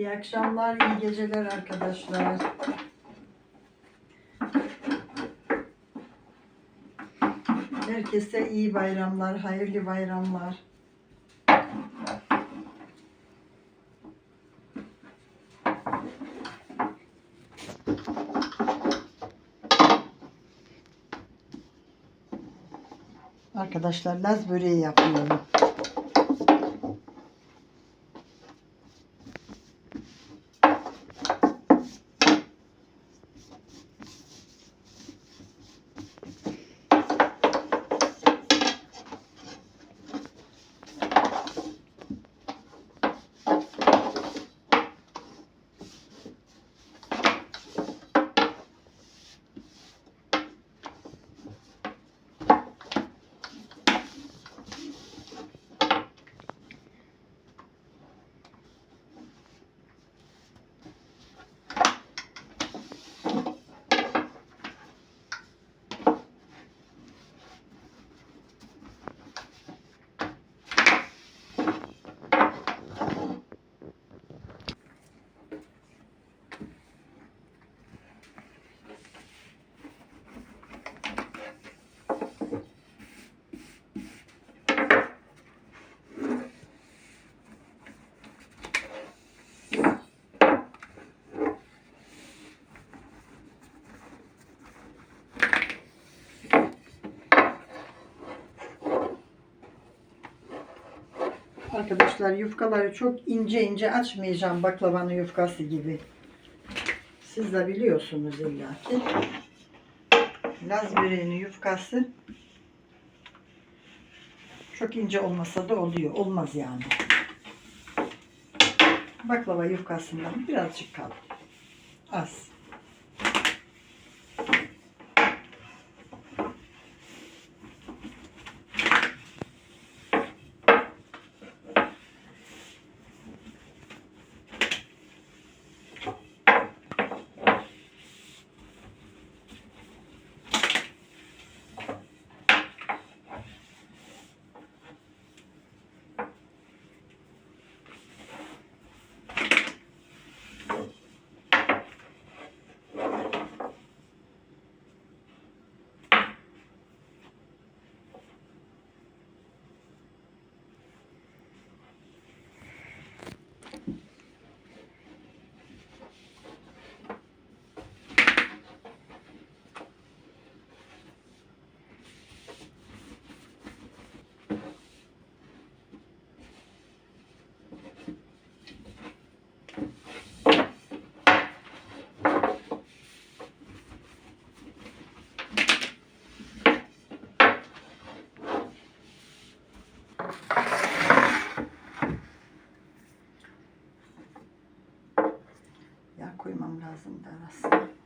İyi akşamlar, iyi geceler arkadaşlar. Herkese iyi bayramlar, hayırlı bayramlar. Arkadaşlar Laz böreği yapıyorum. Arkadaşlar yufkaları çok ince ince açmayacağım baklavanın yufkası gibi. Siz de biliyorsunuz illa ki. Laz böreğinin yufkası çok ince olmasa da oluyor. Olmaz yani. Baklava yufkasından birazcık kaldı. Az. Lazım da arasına.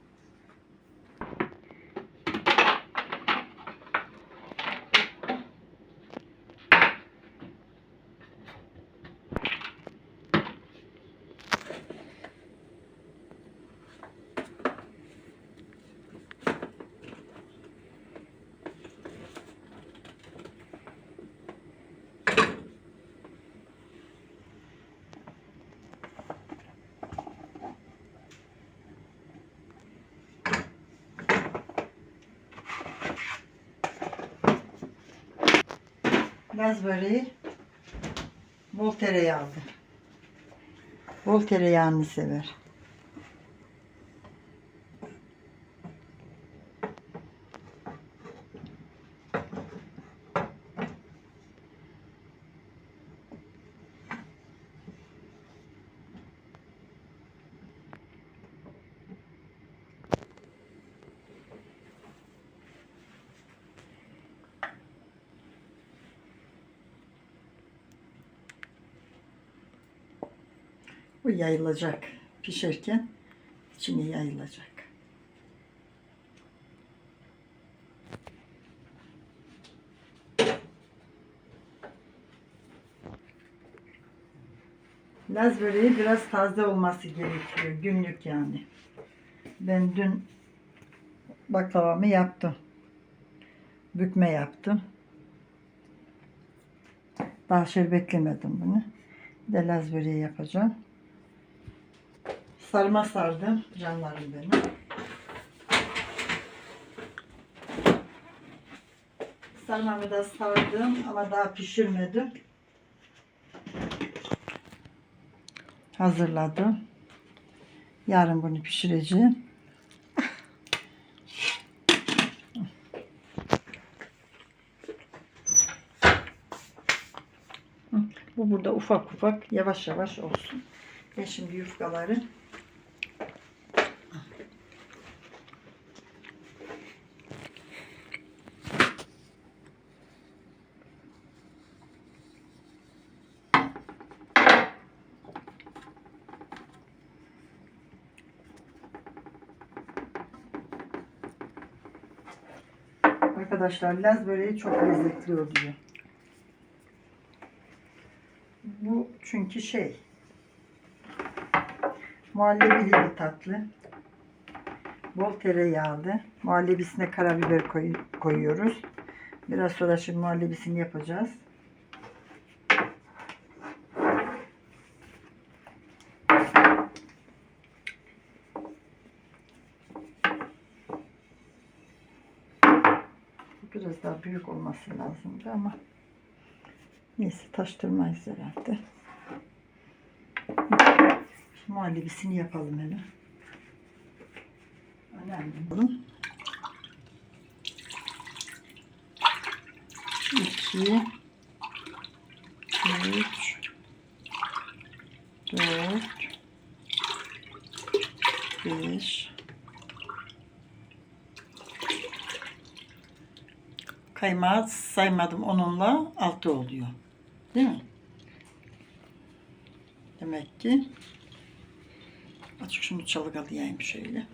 Laz böreği bol tereyağlı. Bol tereyağını sever. Bu yayılacak. Pişerken içine yayılacak. Laz böreği biraz taze olması gerekiyor. Günlük yani. Ben dün baklavamı yaptım. Bükme yaptım. Daha şerbetlemedim bunu. Bir de Laz böreği yapacağım. Sarma sardım canlarım benim. Sarmamı da sardım ama daha pişirmedim. Hazırladım. Yarın bunu pişireceğim. Bu burada ufak ufak yavaş yavaş olsun. Ben şimdi yufkaları Arkadaşlar Laz böreği çok lezzetli oluyor. Bu çünkü şey muhallebili bir tatlı. Bol tereyağlı. Muhallebisine karabiber koy, koyuyoruz. Biraz sonra şimdi muhallebisini yapacağız. Biraz daha büyük olması lazımdı ama neyse taştırmayız herhalde. Muhallebisini yapalım hemen. Anneannem bunu. 2 3 4 5 Kaymağı saymadım onunla 6 oluyor. Değil mi? Demek ki açık şunu çalkalayayım şöyle.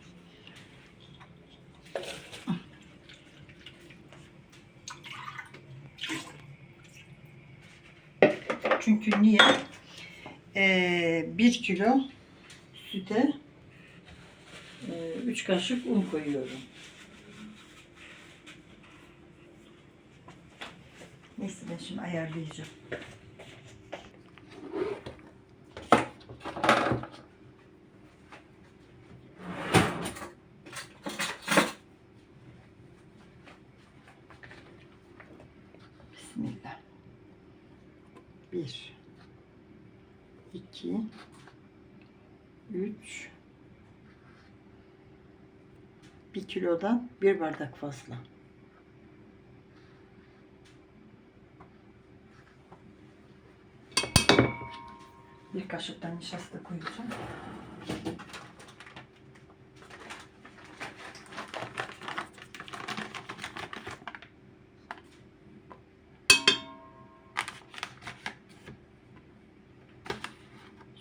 Çünkü niye? Ee, bir kilo süte e, üç kaşık un koyuyorum. Neyse ben şimdi ayarlayacağım. Bismillah. Bir, iki, üç, bir kilodan bir bardak fazla. Bir kaşıktan nişasta koyacağım.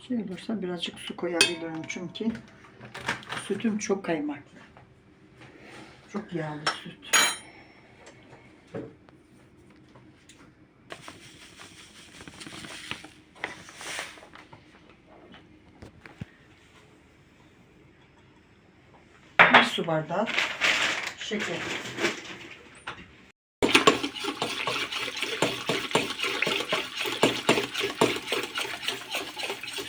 Şey olursa birazcık su koyabilirim çünkü sütüm çok kaymaklı. Çok yağlı süt. Bir su bardağı şeker.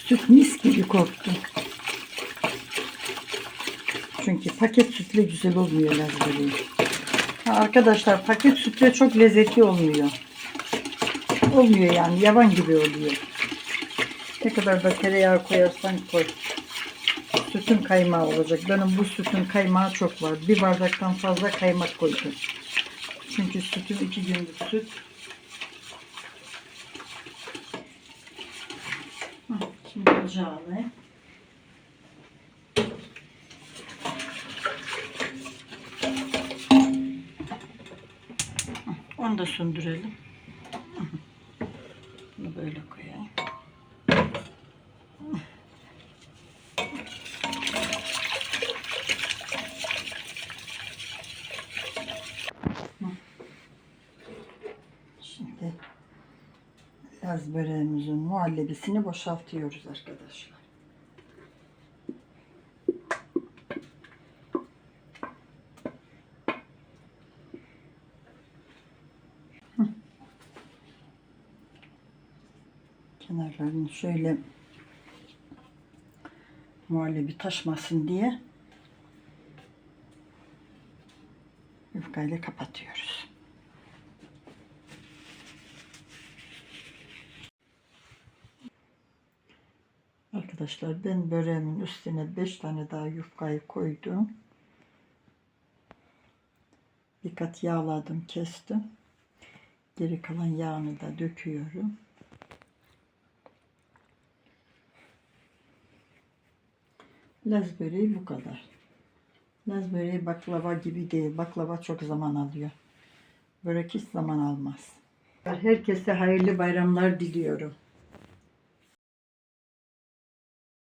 Süt mis gibi koktu. Çünkü paket sütle güzel olmuyor lazeri. Ha, arkadaşlar paket sütle çok lezzetli olmuyor. Olmuyor yani yavan gibi oluyor. Ne kadar da tereyağı koyarsan koy. Sütün kaymağı olacak. Benim bu sütün kaymağı çok var. Bir bardaktan fazla kaymak koydum. Çünkü sütüm iki günlük süt. Şimdi ocağı alayım. Onu da söndürelim. Bunu böyle koyayım. Şimdi Böreğimizin muhallebisini boşaltıyoruz arkadaşlar. Kenarlarını şöyle muhallebi taşmasın diye yufkayla kapatıyoruz. Arkadaşlar ben böreğimin üstüne 5 tane daha yufkayı koydum. Bir kat yağladım, kestim. Geri kalan yağını da döküyorum. Laz böreği bu kadar. Laz böreği baklava gibi değil. Baklava çok zaman alıyor. Börek hiç zaman almaz. Herkese hayırlı bayramlar diliyorum.